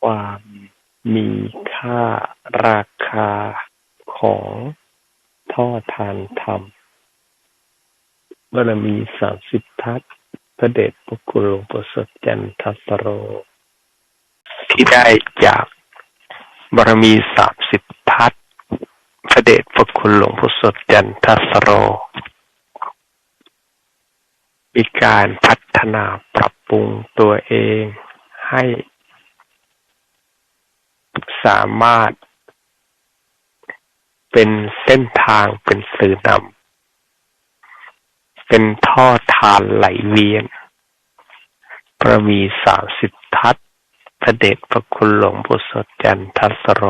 ความมีค่าราคาของท่อทานธรรม บารมีสามสิบทัศพระเดชพระคุณหลวงปู่สดจันทสโร ที่ได้จากบารมีสามสิบทัศพระเดชพระคุณหลวงปู่สดจันทสโร มีการพัฒนาปรับปรุงตัวเองให้ สามารถ เป็นเส้นทางเป็นสื่อนำเป็นท่อทานไหลเวียน ประมีสามสิบทัศพระเดชพระคุณหลวงปู่สดจันทัสโร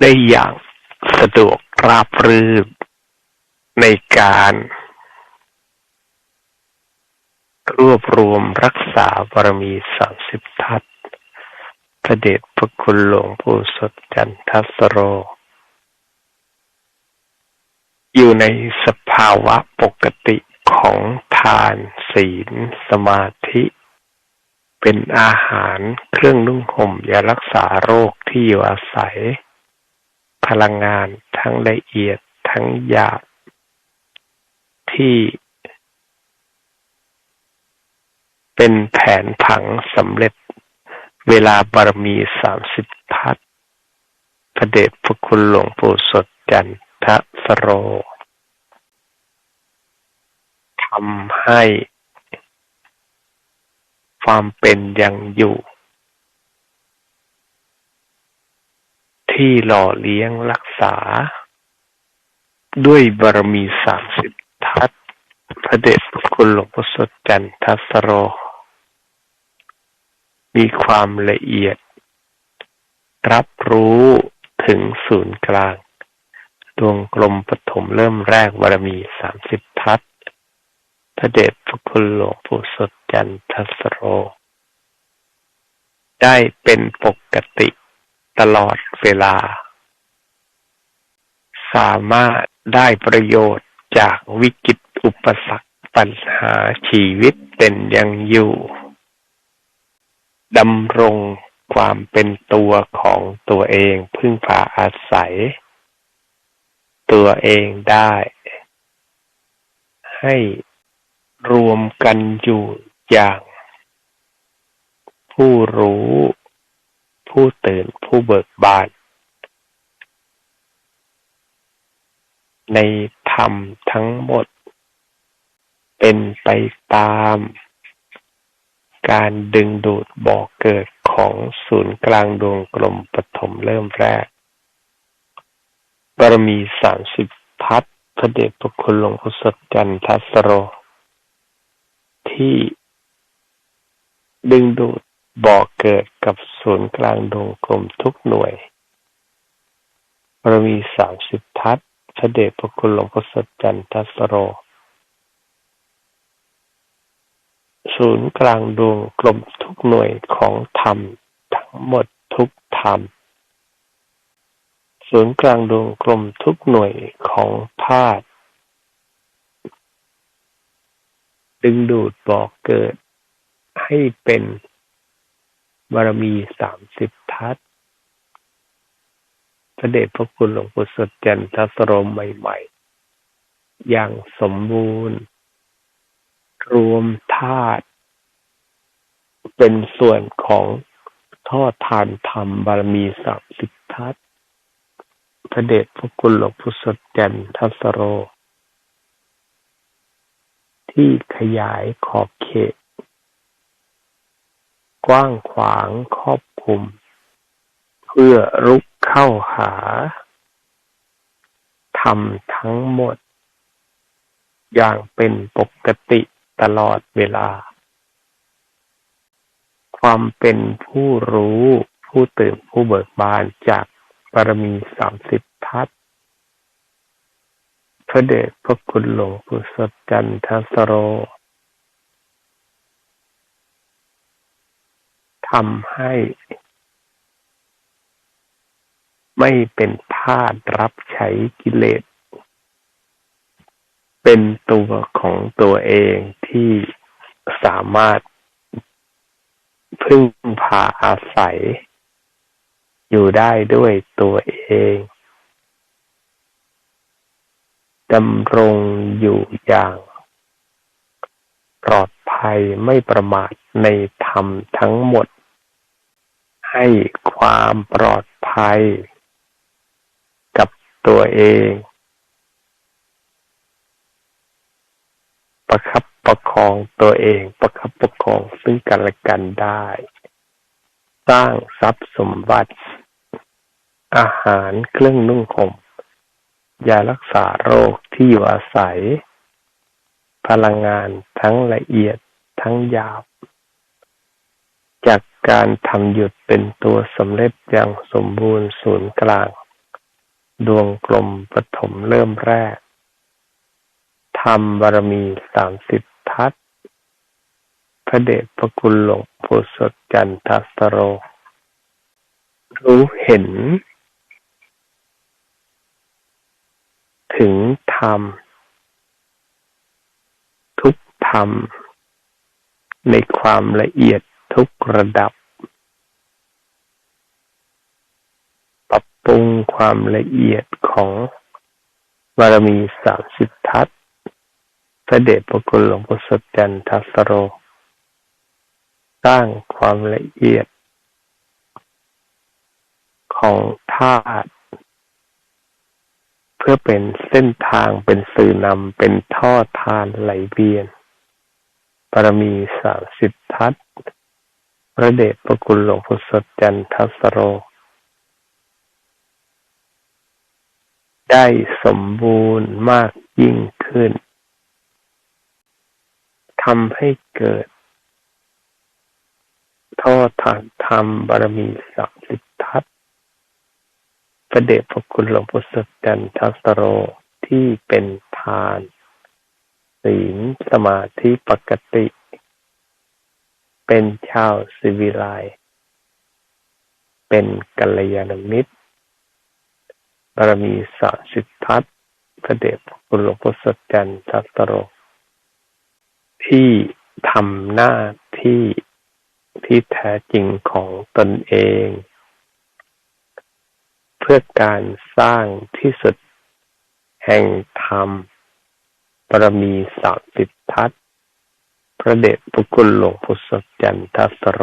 ได้อย่างสะดวกราบรื่นในการ รวบรวมรักษาบารมีสามสิบทัศพระเดชพระคุณหลวงปู่สดจันทัสโร อยู่ในสภาวะปกติของทานศีล สมาธิ เป็นอาหารเครื่องนุ่งห่มยารักษาโรคที่อยู่อาศัย พลังงานทั้งละเอียดทั้งหยาบที่ เป็นแผนผังสำเร็จเวลาบารมีสามสิบทัศพระเดชพระคุณหลวงปู่สดจันทสโรทำให้ความเป็นยังอยู่ ที่หล่อเลี้ยงรักษา ด้วยบารมีสามสิบทัศพระเดชพระคุณหลวงปู่สดจันทสโร มีความละเอียด รับรู้ถึงศูนย์กลาง ดวงกลมปฐมเริ่มแรกบารมีสามสิบทัศพระเดชพระคุณหลวงปู่สดจันทสโร ได้เป็นปกติตลอดเวลา สามารถได้ประโยชน์จากวิกฤตอุปสรรคปัญหาชีวิตเป็นยังอยู่ ดำรงความเป็นตัวของตัวเองพึ่งพาอาศัย ตัวเองได้ ให้รวมกันอยู่อย่างผู้รู้ ผู้ตื่นผู้เบิกบาน ในธรรมทั้งหมด เป็นไปตาม การดึงดูดบ่อเกิดของศูนย์กลางดวงกลมปฐมเริ่มแรก บารมีสามสิบทัศพระเดชพระคุณหลวงพ่อสดจันทัสโร ที่ดึงดูดบ่อเกิดกับศูนย์กลางดวงกลมทุกหน่วยบารมีสามสิบทัศพระเดชพระคุณหลวงพ่อสดจันทัสโร ศูนย์กลางดวงกลมทุกหน่วยของธรรมทั้งหมดทุกธรรม ศูนย์กลางดวงกลมทุกหน่วยของธาตุดึงดูดบอกเกิดให้เป็นบารมีสามสิบทัศพระเดชพระคุณหลวงปู่สดจันทสโรมใหม่ ๆ อย่างสมบูรณ์ รวมธาตุ เป็นส่วนของทอดทานธรรมบารมีสามสิบทัศพระเดชพระคุณหลวงพุทธจันทัสโร ที่ขยายขอบเขต กว้างขวางครอบคลุม เพื่อรุกเข้าหาทำทั้งหมด อย่างเป็นปกติตลอดเวลา ความเป็นผู้รู้ ผู้ตื่นผู้เบิกบานจากบารมีสามสิบทัศพระเดชพระคุณหลวงปู่สดจันทสโรทำให้ ไม่เป็นทาสรับใช้กิเลส เป็นตัวของตัวเองที่สามารถ พึ่งพาอาศัย อยู่ได้ด้วยตัวเองดำรงอยู่อย่างปลอดภัยไม่ประมาทในธรรมทั้งหมด ให้ความปลอดภัย กับตัวเอง ประคับ ประคองตัวเองประคับประคองซึ่งกันและกันได้ สร้างทรัพย์สมบัติ อาหารเครื่องนุ่งห่มยารักษาโรคที่อยู่อาศัย พลังงานทั้งละเอียดทั้งหยาบ จากการทำหยุดเป็นตัวสำเร็จอย่างสมบูรณ์ศูนย์กลาง ดวงกลมปฐมเริ่มแรกทำบารมีสามสิบ ทัศพระเดชพระคุณหลวงปู่สดจันทัสโร รู้เห็น ถึงธรรม ทุกธรรม ในความละเอียดทุกระดับ ปรับปรุงความละเอียดของบารมีสามสิบทัศ พระเดชพระคุณหลวงพ่อสดจันทัสโร สร้างความละเอียด ของธาตุเพื่อเป็นเส้นทางเป็นสื่อนำเป็นท่อทานไหลเวียนปรมีสามสิบทัศพระเดชพระคุณหลวงพ่อสดจันทัสโร ได้สมบูรณ์มากยิ่งขึ้น ทำให้เกิดท่อทานธรรมบารมีสามสิบทัศพระเดชพระคุณหลวงพ่อสดจันทัสโรที่เป็นทาน ศีลสมาธิปกติ เป็นชาวสิวิไลเป็นกัลยาณมิตรบารมีสาสิทธัตพระเดชพระคุณหลวงพ่อสดจันทัสโร ที่ทำหน้าที่ที่แท้จริงของตนเอง เพื่อการสร้างที่สุดแห่งธรรมปรมีสามสิบทัศพระเดชพระคุณหลวงพุทธจันทัสโร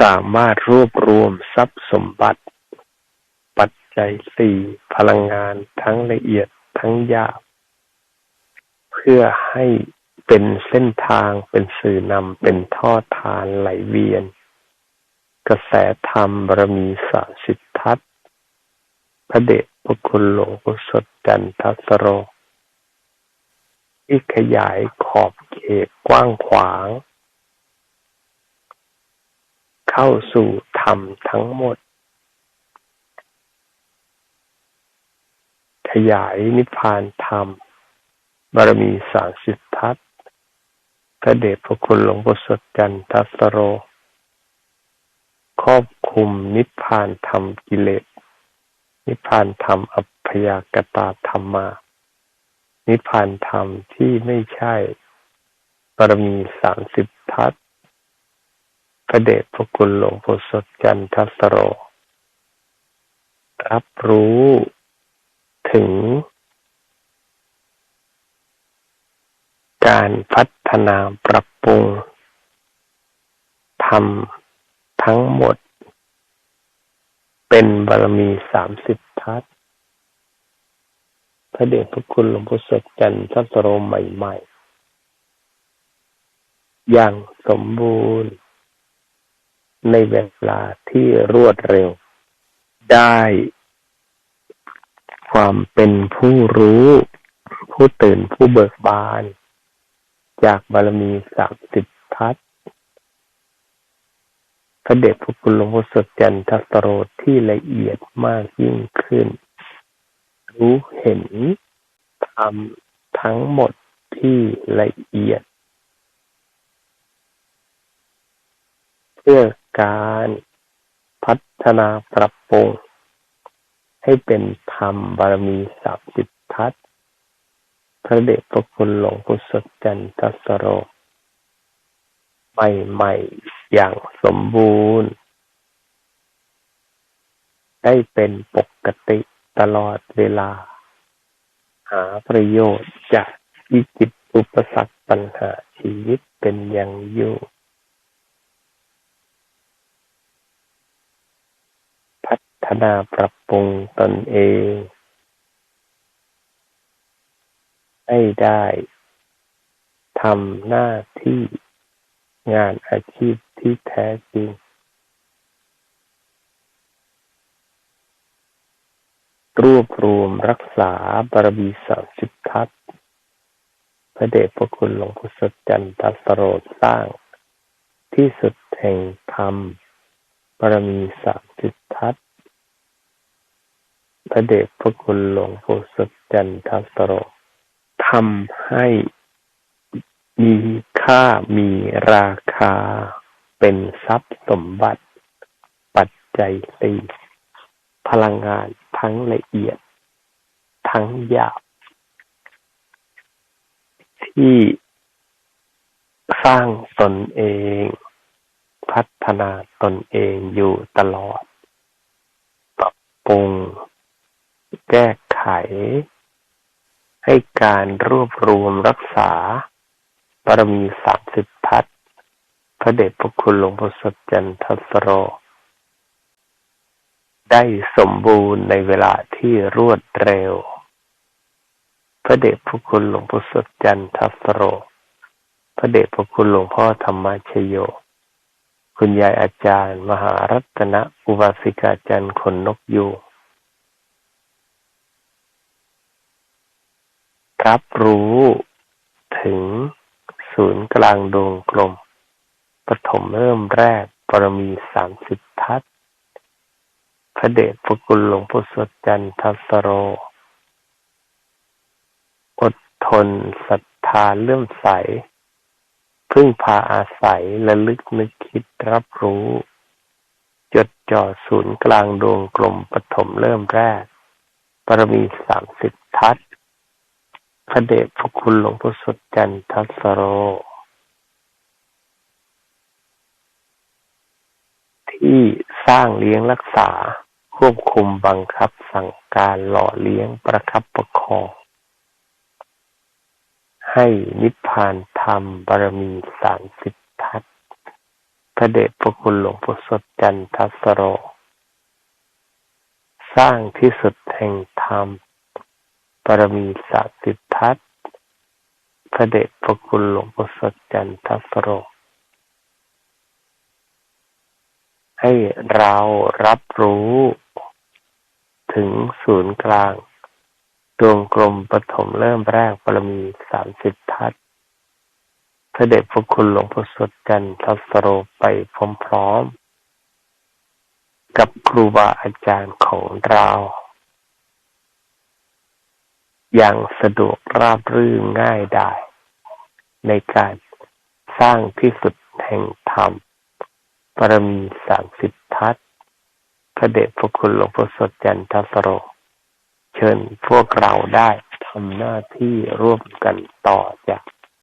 สามารถรวบรวมทรัพย์สมบัติ ปัจจัยสี่พลังงานทั้งละเอียดทั้งยากเพื่อให้เป็นเส้นทางเป็นสื่อนำเป็นท่อทานไหลเวียน กระแสธรรมบารมีสาสิทธัตพระเดชพระคุณหลวงพ่อสดจันทัสโรที่ขยายขอบเขตกว้างขวาง เข้าสู่ธรรมทั้งหมด ขยายนิพพานธรรม บารมีสามสิบทัตพระเดชพระคุณหลวงพ่อสดจันทัสโร ครอบคุมนิพพานธรรมกิเลส นิพพานธรรมอัพยากตาธรรมา นิพพานธรรมที่ไม่ใช่ปรมีสามสิบทัศพระเดชพระคุณหลวงพ่อสดจันทัสโร รับรู้ถึง การพัฒนาปรับปรุงทำทั้งหมด เป็นบารมีสามสิบทัศพระเดชพระคุณหลวงพ่อสดจันทสโรใหม่ๆ อย่างสมบูรณ์ ในเวลาที่รวดเร็ว ได้ความเป็นผู้รู้ ผู้ตื่นผู้เบิกบาน จากบารมีสามสิบทัศพระเดชพระคุณหลวงพ่อสดจันทสโรที่ละเอียดมากยิ่งขึ้น รู้เห็นธรรมทั้งหมดที่ละเอียด เพื่อการพัฒนาปรับปรุงให้เป็นธรรมบารมีสับสิททัศ พระเดชพระคุณหลวงปู่สดจันทสโร ใหม่ๆ อย่างสมบูรณ์ ได้เป็นปกติตลอดเวลา หาประโยชน์จากวิกฤตอุปสรรคปัญหาชีวิตเป็นอย่างอยู่พัฒนาปรับปรุงตนเอง ให้ได้ทำหน้าที่งานอาชีพที่แท้จริง รวบรวมรักษาบารมีสามสิบทัศพระเดชพระคุณหลวงพ่อสดจันทสโรดสร้าง ที่สุดแห่งธรรมบารมีสามสิบทัศพระเดชพระคุณหลวงพ่อสดจันทร์สโร ทำให้มีค่ามีราคาเป็นทรัพย์สมบัติ ปัจจัยสี่พลังงานทั้งละเอียด ทั้งหยาบ ที่สร้างตนเอง พัฒนาตนเองอยู่ตลอด ปรับปรุง แก้ไข ให้การรวบรวมรักษาบารมีสามสิบทัศพระเดชพระคุณหลวงพ่อสดจันทสโร ได้สมบูรณ์ในเวลาที่รวดเร็ว พระเดชพระคุณหลวงพ่อสดจันทสโร พระเดชพระคุณหลวงพ่อธรรมชโย คุณยายอาจารย์ มหารัตนอุบาสิกาจันทร์คนนกยู รับรู้ถึงศูนย์กลางดวงกลมปฐมเริ่มแรกปรมีสามสิบทัศพระเดชพระคุณหลวงพ่อสดจันทัสโร อดทนศรัทธาเลื่อมใส พึ่งพาอาศัยและลึกนึกคิดรับรู้ จดจ่อศูนย์กลางดวงกลมปฐมเริ่มแรก ปรมีสามสิบทัศ ระเดชพระคุณหลวงพ่อสดจันทัสโร ที่สร้างเลี้ยงรักษาควบคุมบังคับสั่งการหล่อเลี้ยงประคับประคองให้นิพพานธรรมบารมีสามสิบทัศพระเดชพระคุณหลวงพ่อสดจันทัสโร สร้างที่สุดแห่งธรรมปรมีสาสิบ ทัตพระเดชพระคุณหลวงพ่อสดจันทสโร ให้เรารับรู้ถึงศูนย์กลางดวงกลมปฐมเริ่มแรกปรมีสามสิบทัศพระเดชพระคุณหลวงพ่อสดจันทสโรไปพร้อมๆกับครูบาอาจารย์ของเรา ย่างสะดวกราบรื่นง่ายได้ ในการสร้างที่สุดแห่งธรรมปรมีสามสิบทัศพระเดชพระคุณหลวงพ่อสดจันทสโร เชิญพวกเราได้ทำหน้าที่ร่วมกันต่อจาก